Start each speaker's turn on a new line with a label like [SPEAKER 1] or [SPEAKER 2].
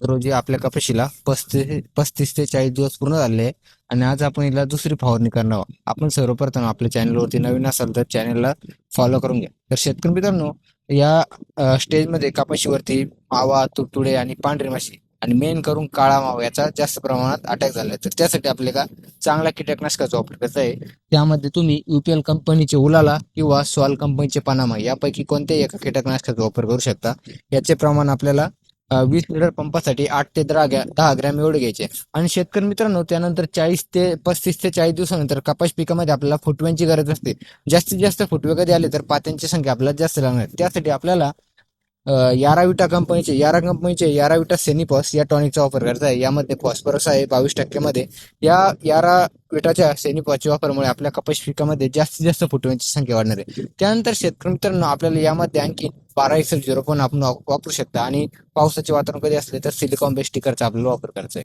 [SPEAKER 1] रोजी आपल्या कपाशीला पस्तीस पस्तीस ते चाळीस दिवस पूर्ण झाले आहे आणि आज आपण हिला दुसरी फवारणी करणार आहोत. आपण सर्वप्रथम आपल्या चॅनलवरती नवीन असाल तर चॅनलला फॉलो करून घ्या. तर शेतकरी मित्रांनो या स्टेजमध्ये कपाशीवरती मावा तुडतुडे आणि पांढरी माशी आणि मेन करून काळा मावा याचा जास्त प्रमाणात अटॅक झाला तर त्यासाठी आपल्याला चांगला कीटकनाशकाचा वापर करायचा आहे त्यामध्ये तुम्ही युपीएल कंपनीचे उलाला किंवा सॉल कंपनीचे पानामा यापैकी कोणत्याही एका कीटकनाशकाचा वापर करू शकता. याचे प्रमाण आपल्याला वीस लिटर पंपासाठी आठ ते दहा ग्रॅ दहा ग्रॅम एवढे घ्यायचे. आणि शेतकरी मित्रांनो त्यानंतर चाळीस ते पस्तीस ते चाळीस दिवसानंतर कपाश पिकामध्ये आपल्याला फुटव्यांची गरज असते. जास्तीत जास्त फुटवे कधी आले तर पात्यांची संख्या आपल्याला जास्त लागणार त्यासाठी आपल्याला याराविटा कंपनीचे यारा कंपनीचे याराविटा सेनिपॉस या टॉनिकचा वापर करत आहे. यामध्ये फॉस्फरस आहे बावीस टक्क्यामध्ये. या यारा विटाच्या सेनिपॉसच्या वापरामुळे आपल्या कपाश पिकामध्ये जास्तीत जास्त फुटव्यांची संख्या वाढणार आहे. त्यानंतर शेतकरी मित्रांनो आपल्याला यामध्ये आणखी बारा एक्सेल झिरो पण आपण वापरू शकता. आणि पावसाचे वातावरण कधी असले तर सिलिकॉन बेस्ट स्टिकरचा आपल्याला वापर करायचा आहे.